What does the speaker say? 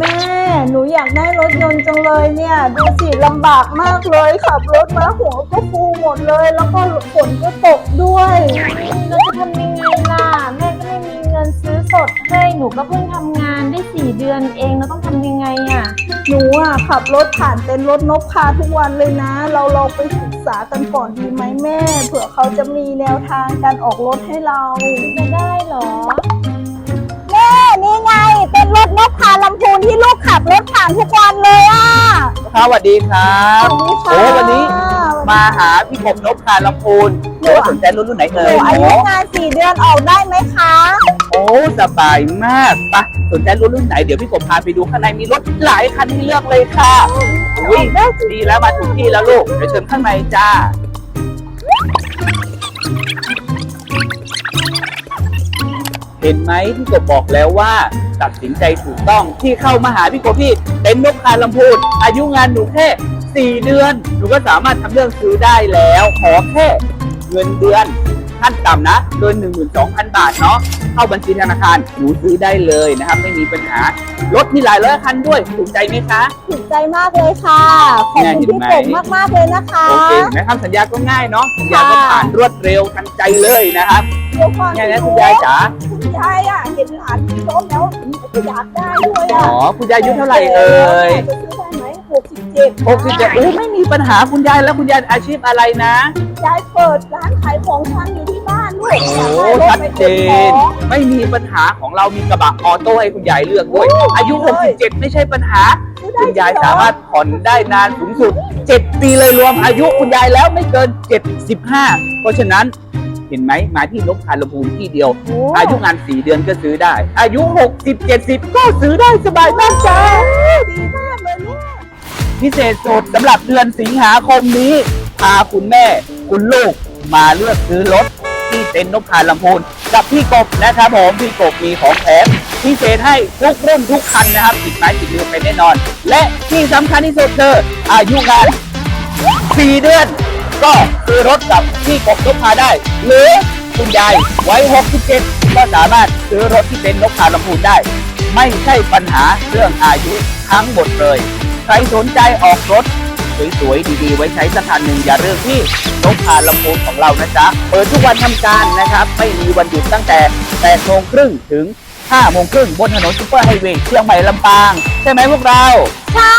แม่ หนูอยากได้รถยนต์จังเลยเนี่ย ดูสิลำบากมากเลยขับรถมาหัวก็ฟูหมดเลย แล้วก็ฝนก็ตกด้วยเราจะทำยังไงล่ะ แม่ก็ไม่มีเงินซื้อสดให้หนูก็เพิ่งทำงานได้สี่เดือนเองเราต้องทำยังไงอะ หนูอะขับรถผ่านเต็นท์รถนกพาทุกวันเลยนะ เราลองไปศึกษากันก่อนดีไหมแม่ เผื่อเขาจะมีแนวทางการออกรถให้เราจะได้เหรอ รถผ่านทุกวันเลยอะครับสวัสดีครับสวัสดีค่ะ โอ้วันนี้มาหาพี่กบนพคาลำพูนหรือว่าสนใจรุ่นรุ่นไหนหเอ่นูยอายุงานสี่เดือนออกได้ไหมคะ โอ้สบายมากปะสนใจรุ่นรุ่นไหนเดี๋ยวพี่กบพาไปดูข้างในมีรถหลายคันให้เลือกเลยค่ะอุ้ยดีแล้วมาถูกที่แล้วลูกเดี๋ยวเชิญข้างในจ้า เห็นไหมพี่กบบอกแล้วว่าตัดสินใจถูกต้องที่เข้ามาหาพี่กบพี่เต็นท์นกคาลำพูนอายุงานหนูแค่สี่เดือน หนูก็สามารถทำเรื่องซื้อได้แล้ว ขอแค่เงินเดือนขั้นต่ำนะเดือน12,000 บาทเนาะเข้าบัญชีธนาคารหนูซื้อได้เลยนะครับ ไม่มีปัญหารถมีหลายร้อยคันด้วยถูกใจไหมคะ ถูกใจมากเลยค่ะ ขอบคุณพี่ผมมากๆเลยนะคะโอเคเห็นไหมครับสัญญาก็ง่ายเนาะสัญญาก็ผ่านรวดเร็วทันใจเลยนะครับเดี๋ยวก่อนง่ายนะคุณยายจ๋าคุณ ยายอะเห็นหลานที่ล้มแล้วก็อยากได้ด้วยอ๋อะอคุณยายอายุเท่าไหร่เอ่ยจะซื้อได้ไหมหกสิบเจ็ดหกสิบเจ็ดอู้ไม่มีปัญหาคุณยายแล้วคุณยายอาชีพอะไรนะ ยายเปิดร้านขายของชำอยู่ที่บ้านด้วยโอ้อยากชัได้ดรถเจไปขนของไม่มีปัญหาของเรามีกระบะออโต้ให้คุณยายเลือกด้วยโอ้อายุดีเลย67 ไม่ใช่ปัญหาซื้อได้คุณยายจริงเหรอสามารถผ่อนได้นานสูงสุด 7 ปีเลยรวมอายุคุณยายแล้วไม่เกิน 75 เพราะฉะนั้น เห็นไหมมาที่นกพาลพูนที่เดียวโอ้อายุงาน4เดือนก็ซื้อได้ อายุ 60 70 ก็ซื้อได้สบายมากจ้าดีมากเลยลูกพิเศษสุดสำหรับเดือนสิงหาคมนี้พาคุณแม่ คุณลูกมาเลือกซื้อรถที่เต็นท์นกพาลำพูนกับพี่กบนะครับผมพี่กบมีของแถมพิเศษให้ทุกรุ่นทุกคันนะครับติดไม้ติดมือไปแน่นอน และที่สำคัญที่สุดคืออายุงาน4เดือน ก็ซื้อรถกับพี่กบนกพาได้ หรือคุณยายไว้ 67 ก็สามารถซื้อรถที่เป็นนกพาลำพูนได้ ไม่ใช่ปัญหาเรื่องอายุทั้งหมดเลย ใครสนใจออกรถสวยๆ ดีๆ ไว้ใช้สักคันหนึ่งอย่าเรื่องที่นกพาลำพูนของเรานะจ๊ะ เปิดทุกวันทำการนะครับ ไม่มีวันหยุดตั้งแต่8โมงครึ่งถึง5โมงครึ่งบนถนนซุปเปอร์ไฮเวย์เชียงใหม่ลำปาง ใช่ไหมพวกเรา ใช่